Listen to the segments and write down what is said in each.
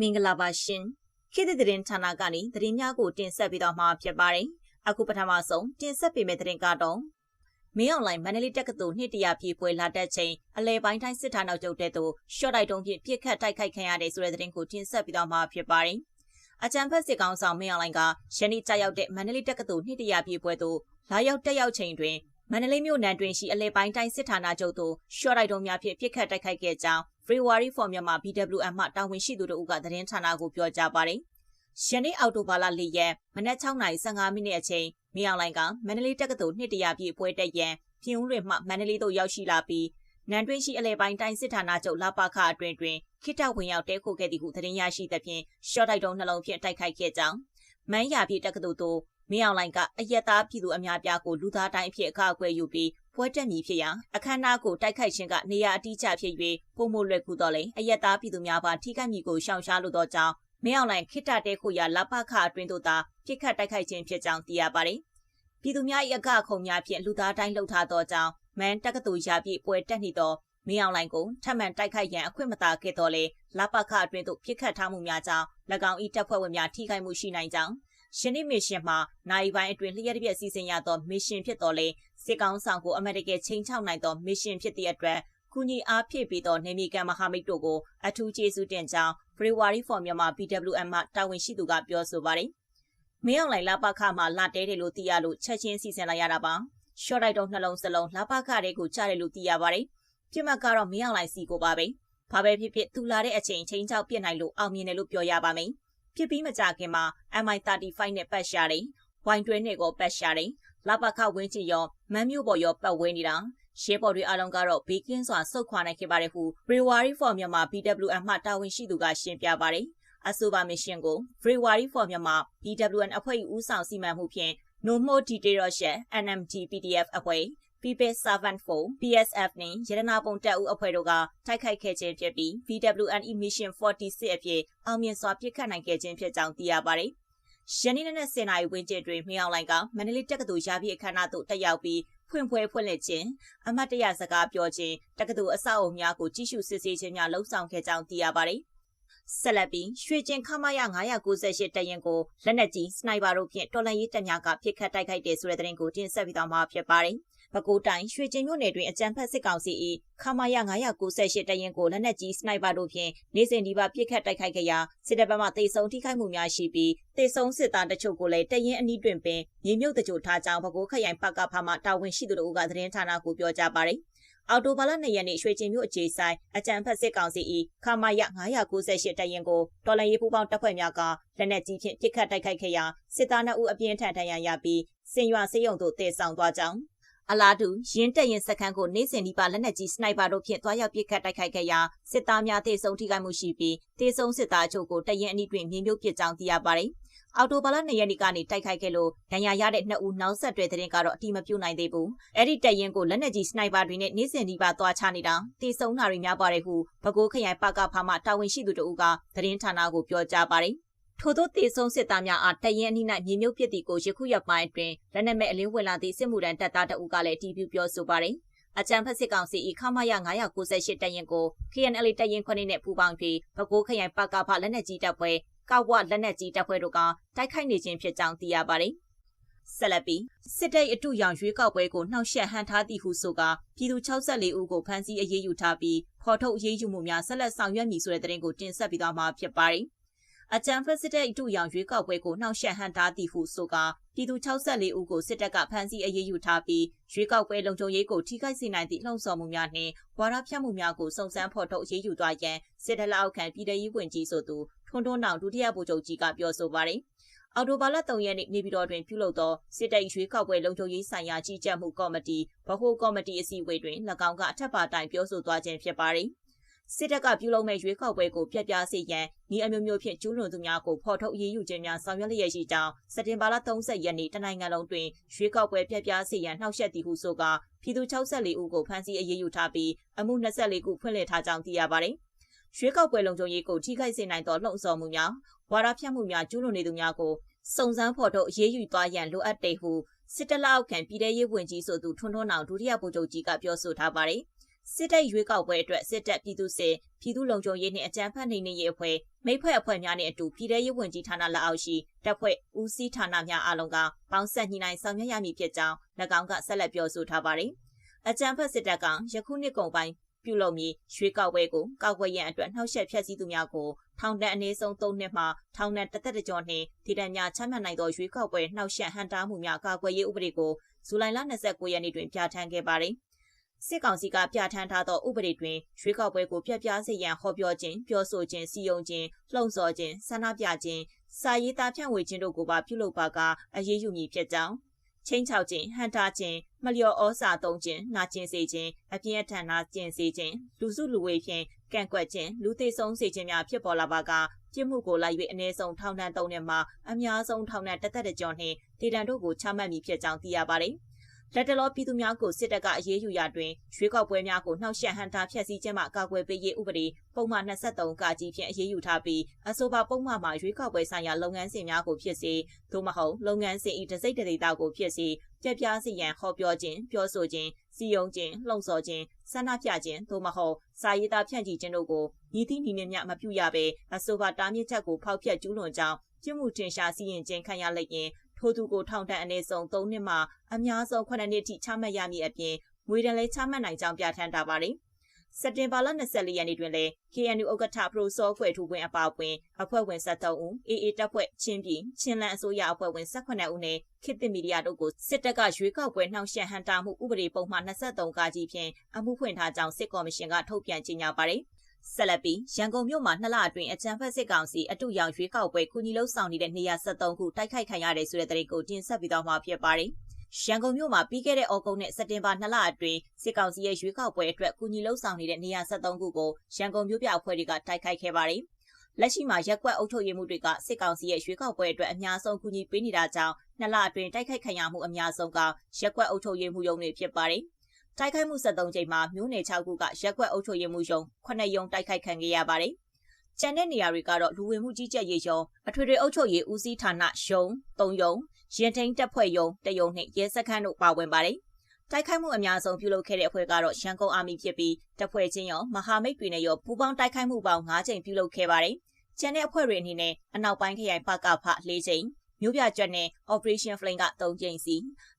မင်္ဂလာပါရှင်ခေတ်သစ်သတင်းဌာနကနေသတင်းများကိုတင်ဆက်ပေးတော့မှာဖြစ်ပါတယ်အခုပထမဆုံးတင်ဆက်ပေးမယ့်သတင်းကတော့မင်းအွန်လိုင်းမန္တလေးတက္ကသိုလ်နှစ်တရာပြည့်ပွဲလာတက်ချိန်အလဲပိုင်းတိုင်းစစ်ဌာနချုပ်တဲ့သို့ရှော့တိုက်တုံးဖြင့်ပြစ်ခတ်တိုက်ခိုက်ခံရတဲ့ဆိုတဲ့သတင်းကိုတင်ဆက်ပေးတော့မှာဖြစ်ပါတယ်အကြံဖက်စစ်ကောင်ဆောင်မင်းအွန်လိုင်းကယနေ့ကြာရောက်တဲ့မန္တလေးတက္ကသိုလ်နှစ်တရာပြည့်ပွဲသို့လာရောက်တက်ရောက်ချိန်တွင် မန္တလေးမြို့နယ်တွင်ရှိအလဲပိုင်းတိုင်းစစ်ဌာနချုပ်သို့ရှော့တိုက်တုံးများဖြင့်ပြစ်ခတ်တိုက်ခိုက်ခဲ့ကြောင်း February for မြန်မာ BWM မှတာဝန်ရှိသူတို့ကသတင်းဌာနကိုပြောကြားပါတယ်။ယနေ့အောက်တိုဘာလ၄ရက်မနက်6:15မိနစ်အချိန်မြေအောင်လိုင်းကမန္တလေးတက္ကသိုလ်နှစ်တရာပြည့်ပွဲတက်ရန်ပြင်ဦးတွင်မှမန္တလေးသို့ရောက်ရှိလာပြီးနန်တွင်းရှိအလဲပိုင်းတိုင်းစစ်ဌာနချုပ်လာပါခအတွင်တွင်ခိတဝင်ရောက်တဲခိုခဲ့သည်ဟုသတင်းရရှိသဖြင့်ရှော့တိုက်တုံးနှလုံးဖြင့်တိုက်ခိုက်ခဲ့ကြောင်းမန်းရပြည်တက္ကသိုလ်သို့ မင်းအောင်လိုင်ကအယက်သားပြည်သူအများပြားကိုလူသားတိုင်းအဖြစ်အခအကွယ်ယူပြီးပွဲတက်မည်ဖြစ်ရာအခမ်းအနားကိုတိုက်ခိုက်ခြင်းကနေရာအတိအကျဖြစ်၍ပုံမလွယ်ကူတော့လေအယက်သားပြည်သူများပါထိခိုက်မည်ကိုရှောင်ရှားလိုသောကြောင့်မင်းအောင်လိုင်ခိတတဲခိုရာလပခအတွင်းသို့သာပြစ်ခတ်တိုက်ခိုက်ခြင်းဖြစ်ကြောင်းသိရပါတယ်။ပြည်သူများ၏အကခုံများဖြင့်လူသားတိုင်းလှုပ်ထားသောကြောင့်မန်တက္ကသိုလ်ရာပြည့်ပွဲတက်နေသောမင်းအောင်လိုင်ကိုထပ်မံတိုက်ခိုက်ရန်အခွင့်မသာခဲ့တော်လေလပခအတွင်းသို့ပြစ်ခတ်ထားမှုများကြောင့်၎င်း၏တပ်ဖွဲ့ဝင်များထိခိုက်မှုရှိနိုင်ကြောင်း ယနေ့မစ်ရှင်မှာနိုင်ပိုင်းအတွင်းလျှက်တစ်ပြက်စီစဉ်ရသောမစ်ရှင်ဖြစ်တော်လဲစစ်ကောင်ဆောင်ကိုအမေရိကန်ချိန်ချောက်နိုင်သောမစ်ရှင်ဖြစ်သည့်အတွက်ကုညီအားဖြည့်ပေးသောနေမီကန်မဟာမိတ်တို့ကိုအထူးကျေးဇူးတင်ကြောင်း February for မြန်မာ BWM မှတာဝန်ရှိသူကပြောဆိုပါတယ်။မင်းအောင်လိုင်လာပခမှာလာတဲတယ်လို့သိရလို့ချက်ချင်းစီစဉ်လိုက်ရတာပါ။ရှော့တိုက်တော့နှလုံးစလုံးလာပခတွေကိုကြားတယ်လို့သိရပါတယ်။ပြစ်မှတ်ကတော့မင်းအောင်လိုင်စီကိုပါပဲ။ဘာပဲဖြစ်ဖြစ်သူလာတဲ့အချိန်ချင်းချောက်ပြစ်နိုင်လို့အောင်မြင်တယ်လို့ပြောရပါမယ်။ ဖြစ်ပြီးမကြခင်မှာ MI35 နဲ့ပတ်ရှာတယ်။ဝိုင်တွဲနဲ့ကိုပတ်ရှာတယ်။လပခဝင်းချီရောမန်းမျိုးပေါ်ရောပတ်ဝဲနေတာ။ရှေးပေါ်တွေအလုံးကတော့ဘေးကင်းစွာစုတ်ခွာနိုင်ခဲ့ပါတယ်ဟု Brewery for မြန်မာ BWM မှတာဝန်ရှိသူကရှင်းပြပါတယ်။အဆိုပါမရှင်ကို Brewery for မြန်မာ BWN အဖွဲ့ဦးဆောင်စီမံမှုဖြင့် No More Detail Share NMG PDF အဖွဲ့ People Servant 4 PSF နှင့်ရတနာပုံတပ်ဦးအဖွဲ့တို့ကတိုက်ခိုက်ခဲ့ခြင်းဖြစ်ပြီး VWN Mission 46အဖြစ်အောင်မြင်စွာပြစ်ခတ်နိုင်ခဲ့ခြင်းဖြစ်ကြောင်းသိရပါတယ်။ယနေ့နေ့10နာရီဝန်းကျင်တွင်မြောင်လိုင်ကမန္တလေးတက္ကသိုလ်ရာပြည့်အခမ်းအနားသို့တက်ရောက်ပြီးဖွင့်ပွဲဖွင့်လှစ်ခြင်းအမတ်တရစကားပြောခြင်းတက္ကသိုလ်အဆောက်အအုံများကိုကြီးစုစစ်ဆေးခြင်းများလှုံ့ဆော်ခဲ့ကြောင်းသိရပါတယ်။ ဆက်လက်ပြီးရွှေကျင်ခမရ998တရင်ကိုလက်နက်ကြီးစနိုက်ပါတို့ဖြင့်တော်လန်ရေးတပ်များကပြစ်ခတ်တိုက်ခိုက်တဲ့ဆိုတဲ့သတင်းကိုတင်ဆက်ပြီးတော့မှာဖြစ်ပါတယ်။ပဲခူးတိုင်းရွှေကျင်မြို့နယ်တွင်အကြံဖက်စစ်ကောင်စီ၏ခမာယ998တရင်ကိုလက်နက်ကြီးစနိုက်ပါတို့ဖြင့်နေစဉ်ဒီပါပစ်ခတ်တိုက်ခိုက်ခဲ့ရာစစ်တပ်ဘက်မှတိုက်ဆုံထိခိုက်မှုများရှိပြီးတိုက်ဆုံစစ်သားတချို့ကိုလည်းတရင်အနီးတွင်ပင်မြေမြုပ်တကြိုထားကြောင်းပဲခူးခရိုင်ပကဖမှတာဝန်ရှိသူတို့ကသတင်းဌာနကိုပြောကြားပါတယ် အော်တိုဘာလ2ရက်နေ့ရွှေကျင်မြို့အခြေဆိုင်အကြံဖက်စစ်ကောင်စီ၏ခမာယ998တရင်ကိုတော်လန်ရေးပူးပေါင်းတပ်ဖွဲ့များကလက်နက်ကြီးဖြင့်ပစ်ခတ်တိုက်ခိုက်ခဲ့ရာစစ်သား2ဦးအပြင်းထန်ဒဏ်ရာရပြီးစင်ရွာစေယုံသို့တည်ဆောင်သွားကြောင်းအလားတူရင်းတက်ရင်စခန်းကိုနေစဉ်ဒီပါလက်နက်ကြီးစနိုက်ပါတို့ဖြင့်တွားရောက်ပစ်ခတ်တိုက်ခိုက်ခဲ့ရာစစ်သားများတေဆုံးထိခိုက်မှုရှိပြီးတေဆုံးစစ်သားအချို့ကိုတရင်အနီးတွင်မြင်မြုပ်ပစ်ကြောင်းသိရပါတယ်။ အော်တိုဘာလ2ရက်နေ့ကနေတိုက်ခိုက်ခဲ့လို့ဒဏ်ရာရတဲ့နှစ်ဦးနောက်ဆက်တွဲတဲ့ရင်ကတော့အတိမပြုတ်နိုင်သေးဘူး။အဲ့ဒီတရင်ကိုလက်နက်ကြီးစနိုက်ပါတွေနဲ့နေစဉ်ဒီပါတွားချနေတာတေဆုံးတာတွေများပါတယ်ဟုပဲခူးခရိုင်ပကဖာမှတာဝန်ရှိသူတို့ကသတင်းဌာနကိုပြောကြားပါတယ်။ထို့သောတေဆုံးစစ်သားများအားတရင်အနိ၌မြေမြုပ်ပစ်သည်ကိုယခုရက်ပိုင်းအတွင်းလက်နက်မဲ့အလင်းဝင်လာသည့်စစ်မှုထမ်းတပ်သားတအုပ်ကလည်းတီးပြပြောဆိုပါတယ်။အကြံဖက်စစ်ကောင်စီဤခမရ998တရင်ကို KNL တရင်ခွနဲ့ပူးပေါင်းပြီးပဲခူးခရိုင်ပကဖလက်နက်ကြီးတပ်ဖွဲ့ ကောက်ဝလက်နက်ကြီးတပ်ဖွဲ့တို့ကတိုက်ခိုက်နေခြင်းဖြစ်ကြောင်းသိရပါတယ်။ဆက်လက်ပြီးစစ်တပ်အတူရောင်ရွေးကောက်ပွဲကိုနှောက်ယှက်ဟန်ထားသည်ဟုဆိုကာပြည်သူ64ဦးကိုဖမ်းဆီးအရေးယူထားပြီးဖော်ထုတ်အရေးယူမှုများဆက်လက်ဆောင်ရွက်မည်ဆိုတဲ့သတင်းကိုတင်ဆက်ပြီးသွားမှာဖြစ်ပါတယ်။အကြံဖက်စစ်တပ်အတူရောင်ရွေးကောက်ပွဲကိုနှောက်ယှက်ဟန်တားသည်ဟုဆိုကာပြည်သူ64ဦးကိုစစ်တပ်ကဖမ်းဆီးအရေးယူထားပြီးရွေးကောက်ပွဲလုံခြုံရေးကိုထိခိုက်စေနိုင်သည့်လှုံ့ဆော်မှုများနှင့်ဝါဒဖြန့်မှုများကိုစုံစမ်းဖော်ထုတ်အရေးယူသွားရန်စစ်တပ်လက်အောက်ခံပြည်ထရေးဝန်ကြီးဆိုသူ ထွန်းထွန်းနောင်ဒုတိယဗိုလ်ချုပ်ကြီးကပြောဆိုပါတယ်။အော်တိုဘာလ3ရက်နေ့နေပြည်တော်တွင်ပြုလုပ်သောစစ်တပ်ရွေးကောက်ပွဲလုံခြုံရေးဆိုင်ရာကြီးကြပ်မှုကော်မတီဗဟိုကော်မတီအစည်းအဝေးတွင်၎င်းကအထက်ပါတိုင်ပြောဆိုသွားခြင်းဖြစ်ပါတယ်။စစ်တပ်ကပြုလုပ်မဲ့ရွေးကောက်ပွဲကိုပြက်ပြားစေရန်ဤအမျိုးမျိုးဖြင့်ကျူးလွန်သူများကိုဖော်ထုတ်အရေးယူခြင်းများဆောင်ရွက်လျက်ရှိကြောင်းစက်တင်ဘာလ30ရက်နေ့တနိုင်ငံလုံးတွင်ရွေးကောက်ပွဲပြက်ပြားစေရန်နှောက်ယှက်သည်ဟုဆိုကာပြည်သူ64ဦးကိုဖမ်းဆီးအရေးယူထားပြီးအမှု24ခုဖွင့်လှစ်ထားကြောင်းသိရပါတယ်။ ရွေးကောက်ပွဲလုံခြုံရေးကိုထိခိုက်စေနိုင်သောလှုံ့ဆော်မှုများဝါဒဖြန့်မှုများကျူးလွန်နေသူများကိုစုံစမ်းဖော်ထုတ်အရေးယူသွားရန်လိုအပ်တယ်ဟုစစ်တလောက်ခံပြည်ထရေးဝန်ကြီးဆိုသူထွန်းထွန်းအောင်ဒုတိယဗိုလ်ချုပ်ကြီးကပြောဆိုထားပါတယ်။စစ်တပ်ရွေးကောက်ပွဲအတွက်စစ်တပ်ပြည်သူစစ်ပြည်သူလုံခြုံရေးနှင့်အကြမ်းဖက်နေနေရေးအဖွဲ့မိဖွဲ့အဖွဲ့များနှင့်အတူပြည်ထရေးဝန်ကြီးဌာနလက်အောက်ရှိတပ်ဖွဲ့ဦးစီးဌာနများအားလုံးကပေါင်းဆက်ညှိနှိုင်းဆောင်ရွက်ရမည်ဖြစ်ကြောင်း၎င်းကဆက်လက်ပြောဆိုထားပါတယ်။အကြမ်းဖက်စစ်တပ်ကယခုနှစ်ကုန်ပိုင်း ပြုလုပ်မည်ရွှေကောက်ပွဲကိုကောက်ွယ်ရန်အတွက်နှောက်ယှက်ဖျက်ဆီးသူများကိုထောင်ဒဏ်အနည်းဆုံး၃နှစ်မှထောင်ဒဏ်တစ်သက်တကြောနှင့်ဒေသများချမှတ်နိုင်သောရွှေကောက်ပွဲနှောက်ယှက်ဟန်တားမှုများကာကွယ်ရေးဥပဒေကိုဇူလိုင်လ29ရက်နေ့တွင်ပြဋ္ဌာန်းခဲ့ပါတယ်။စစ်ကောင်စီကပြဋ္ဌာန်းထားသောဥပဒေတွင်ရွေးကောက်ပွဲကိုပြပြစေရန်ဟောပြောခြင်းပြောဆိုခြင်းစီယုံခြင်းလှုံ့ဆော်ခြင်းဆန္ဒပြခြင်းစာရေးသားဖြန့်ဝေခြင်းတို့ကိုပါပြုလုပ်ပါကအရေးယူမည်ဖြစ်ကြောင်း ချင်းချောက်ခြင်းဟန်တာခြင်းမလျော်ဩစာသုံးခြင်းနာကျင်စေခြင်းအပြင်းအထန်နာကျင်စေခြင်းလူစုလူဝေးဖြင့်ကန့်ကွက်ခြင်းလူသိဆုံးစေခြင်းများဖြစ်ပေါ်လာပါကပြစ်မှုကိုလိုက်၍အ ਨੇ ဆုံးထောင်ဒဏ်၃နှစ်မှအများဆုံးထောင်ဒဏ်တစ်သက်တကြောနှင့်ဒေတံတို့ကိုချမှတ်မည်ဖြစ်ကြောင်းသိရပါတယ်။ လက်တလောပြည်သူများကိုစစ်တပ်ကအရေးယူရာတွင်ရွေးကောက်ပွဲများကိုနှောက်ယှက်ဟန်တာဖျက်ဆီးခြင်းမှကာကွယ်ပေးရေးဥပဒေပုံမှန်23ကကြီးဖြင့်အရေးယူထားပြီးအဆိုပါပုံမှန်မှာရွေးကောက်ပွဲဆိုင်ရာလုပ်ငန်းစဉ်များကိုဖြစ်စေသို့မဟုတ်လုပ်ငန်းစဉ်၏တစိမ့်တဒေတာကိုဖြစ်စေပြပြစီရန်ဟောပြောခြင်းပြောဆိုခြင်းစီယုံခြင်းလှုံ့ဆော်ခြင်းဆန္ဒပြခြင်းသို့မဟုတ်စာရေးသားဖြန့်ချီခြင်းတို့ကိုညီသည့်ညီနှင့်မျှမပြုရဘဲအဆိုပါတားမြစ်ချက်ကိုဖောက်ဖျက်ကျူးလွန်ကြောင်းပြစ်မှုတင်ရှားစီရင်ခြင်းခံရလျင် ထိုသူကိုထောင်ဒဏ်အနည်းဆုံး3နှစ်မှအများဆုံး9နှစ်ထိချမှတ်ရမည်အပြင်ငွေဒဏ်လည်းချမှတ်နိုင်ကြောင်းပြဋ္ဌာန်းထားပါတယ်။စက်တင်ဘာလ24ရက်နေ့တွင်လည်း KNU ဥက္ကဋ္ဌပရိုစောခွဲထူခွင့်အပါအဝင်အဖွဲ့ဝင်73ဦး AA တပ်ဖွဲ့ချင်းပြည်ချင်းလန်အစိုးရအဖွဲ့ဝင်18ဦးနဲ့ခေတ်သစ်မီဒီယာတို့ကိုစစ်တပ်ကရွေးကောက်ပွဲနှောင့်ယှက်ဟန်တာမှုဥပဒေပုံမှန်23ကကြီးဖြင့်အမှုဖွင့်ထားကြောင်းစစ်ကော်မရှင်ကထုတ်ပြန်ကြေညာပါတယ်။ ဆက်လက်ပြီးရန်ကုန်မြို့မှာနှစ်လအတွင်းအကြံဖက်စစ်ကောင်စီအတူရောင်ရွေးကောက်ပွဲကုညီလုံးဆောင်နေတဲ့နေရာ73ခုတိုက်ခိုက်ခံရတယ်ဆိုတဲ့သတင်းကိုတင်ဆက်ပြီးတော့မှာဖြစ်ပါတယ်။ရန်ကုန်မြို့မှာပြီးခဲ့တဲ့ဩဂုတ်နဲ့စက်တင်ဘာ2လအတွင်းစစ်ကောင်စီရဲ့ရွေးကောက်ပွဲအတွက်ကုညီလုံးဆောင်နေတဲ့နေရာ73ခုကိုရန်ကုန်မြို့ပြအဖွဲ့တွေကတိုက်ခိုက်ခဲ့ပါတယ်။လက်ရှိမှာရက်ကွက်အုပ်ချုပ်ရေးမှုတွေကစစ်ကောင်စီရဲ့ရွေးကောက်ပွဲအတွက်အများဆုံးကူညီပေးနေတာကြောင့်နှစ်လအတွင်းတိုက်ခိုက်ခံရမှုအများဆုံးကရက်ကွက်အုပ်ချုပ်ရေးမှုရုံးတွေဖြစ်ပါတယ်။ တိုက်ခိုက်မှု73ကြိမ်မှာမြို့နယ်6ခုကရက်ကွက်အုပ်ချုပ်ရေးမှုရုံး9ရုံတိုက်ခိုက်ခံခဲ့ရပါတယ်။ကျန်တဲ့နေရာတွေကတော့လူဝင်မှုကြီးကြပ်ရေးရုံးအထွေထွေအုပ်ချုပ်ရေးဦးစီးဌာနရုံး3ရုံးရင်ထိန်တပ်ဖွဲ့ရုံးတရုံနှင့်ရဲစခန်းတို့ပါဝင်ပါတယ်။တိုက်ခိုက်မှုအများဆုံးပြုလုပ်ခဲ့တဲ့အဖွဲ့ကတော့ရန်ကုန်အာမီဖြစ်ပြီးတပ်ဖွဲ့ချင်းရောမဟာမိတ်တွေနဲ့ရောပူးပေါင်းတိုက်ခိုက်မှုပေါင်း9ကြိမ်ပြုလုပ်ခဲ့ပါတယ်။ကျန်တဲ့အဖွဲ့တွေအနေနဲ့အနောက်ပိုင်းခရိုင်ပကဖ4ကြိမ် မြို့ပြကျွတ်နဲ့ Operation Flame က3ကြိမ်စီ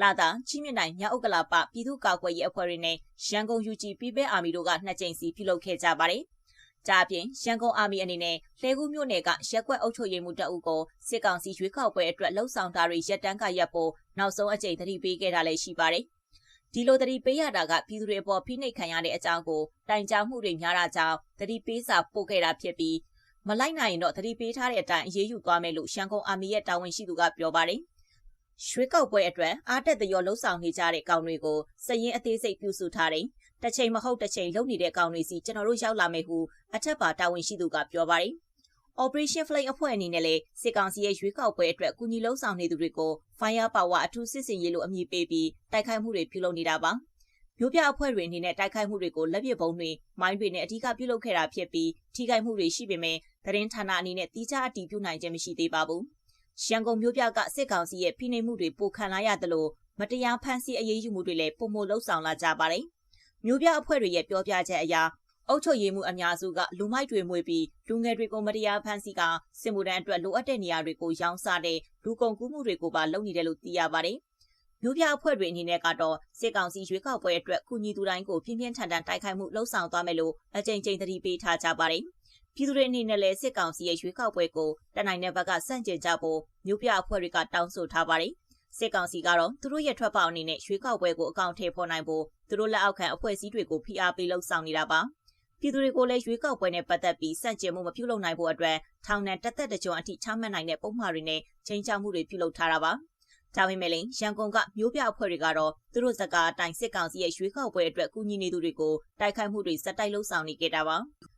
လာတာချင်းမြင့်တိုင်းမြောက်ဥက္ကလာပပြည်သူ့ကာကွယ်ရေးအဖွဲ့တွေနဲ့ရန်ကုန် UG People Army တို့က2ကြိမ်စီပြုလုပ်ခဲ့ကြပါတယ်။ဒါအပြင်ရန်ကုန်အာမီအနေနဲ့လှဲကူးမြို့နယ်ကရက်ကွက်အုပ်ချုပ်ရေးမှူးတပ်ဦးကိုစစ်ကောင်စီရွေးကောက်ပွဲအတွက်လှုံ့ဆော်တာတွေရက်တန်းကရပ်ဖို့နောက်ဆုံးအကြိမ်သတိပေးခဲ့တာလည်းရှိပါတယ်။ဒီလိုသတိပေးရတာကပြည်သူတွေအပေါ်ဖိနှိပ်ခံရတဲ့အကြောင်းကိုတိုင်ကြားမှုတွေများတာကြောင့်သတိပေးစာပို့ခဲ့တာဖြစ်ပြီး မလိုက်နိုင်ရင်တော့သတိပေးထားတဲ့အတိုင်းအရေးယူသွားမယ်လို့ရှန်ကုန်အာမီရဲ့တာဝန်ရှိသူကပြောပါတယ်။ရွှေကောက်ပွဲအတွက်အားတက်သရောလှုပ်ဆောင်နေကြတဲ့ကောင်တွေကိုစရင်အသေးစိတ်ပြုစုထားတယ်။တစ်ချိန်မဟုတ်တစ်ချိန်လုပ်နေတဲ့ကောင်တွေစီကျွန်တော်တို့ရောက်လာမယ်ဟုအထက်ပါတာဝန်ရှိသူကပြောပါတယ်။ Operation Flame အဖွဲ့အနေနဲ့လည်းစစ်ကောင်စီရဲ့ရွေးကောက်ပွဲအတွက်ကူညီလှုံ့ဆော်နေသူတွေကို Fire Power အထူးစစ်စင်ရေးလို့အမည်ပေးပြီးတိုက်ခိုက်မှုတွေပြုလုပ်နေတာပါ။မြို့ပြအဖွဲ့တွေအနေနဲ့တိုက်ခိုက်မှုတွေကိုလက်ပစ်ပုံးတွေမိုင်းတွေနဲ့အဓိကပြုလုပ်ခဲ့တာဖြစ်ပြီးထိခိုက်မှုတွေရှိပေမဲ့ သတင်းဌာနအနေနဲ့တိကျအတည်ပြုနိုင်ခြင်းမရှိသေးပါဘူး။ရန်ကုန်မြို့ပြကစစ်ကောင်စီရဲ့ဖိနှိပ်မှုတွေပိုခံလာရသလိုမတရားဖမ်းဆီးအရေးယူမှုတွေလည်းပုံမလှုပ်ဆောင်လာကြပါတယ်။မြို့ပြအဖွဲ့တွေရဲ့ပြောပြချက်အရအုပ်ချုပ်ရေးမှုအများစုကလူမိုက်တွေမွေပြီးလူငယ်တွေကိုမတရားဖမ်းဆီးကစစ်မှုထမ်းအတွက်လိုအပ်တဲ့နေရာတွေကိုရောင်းစားတဲ့လူကုန်ကူးမှုတွေကိုပါလုပ်နေတယ်လို့သိရပါတယ်မြို့ပြအဖွဲ့တွေအနေနဲ့ကတော့စစ်ကောင်စီရွေးကောက်ပွဲအတွက်ကုညီသူတိုင်းကိုပြင်းပြင်းထန်ထန်တိုက်ခိုက်မှုလှုံ့ဆော်သွားမယ်လို့အကြိမ်ကြိမ်သတိပေးထားကြပါတယ်။ ပြည်သူတွေအနေနဲ့လည်းစစ်ကောင်စီရဲ့ရွေးကောက်ပွဲကိုတနိုင်တဲ့ဘက်ကစန့်ကျင်ကြဖို့မြို့ပြအဖွဲ့တွေကတောင်းဆိုထားပါတယ်။စစ်ကောင်စီကတော့သူတို့ရဲ့ထွက်ပေါက်အနေနဲ့ရွေးကောက်ပွဲကိုအကောင့်ထည့်ဖော်နိုင်ဖို့သူတို့လက်အောက်ခံအဖွဲ့အစည်းတွေကိုဖိအားပေးလှုံ့ဆော်နေတာပါ။ပြည်သူတွေကိုလည်းရွေးကောက်ပွဲနဲ့ပတ်သက်ပြီးစန့်ကျင်မှုမပြုလုပ်နိုင်ဖို့အတွက်ထောင်နဲ့တက်သက်တကြုံအထိချမှတ်နိုင်တဲ့ပုံမှားတွေနဲ့ချိန်ချမှုတွေပြုလုပ်ထားတာပါ။ဒါပေမဲ့လည်းရန်ကုန်ကမျိုးပြအဖွဲ့တွေကတော့သူတို့ဇက်ကအတိုင်းစစ်ကောင်စီရဲ့ရွေးကောက်ပွဲအတွက်ကူညီနေသူတွေကိုတိုက်ခိုက်မှုတွေစက်တိုက်လှုပ်ဆောင်နေကြတာပါ။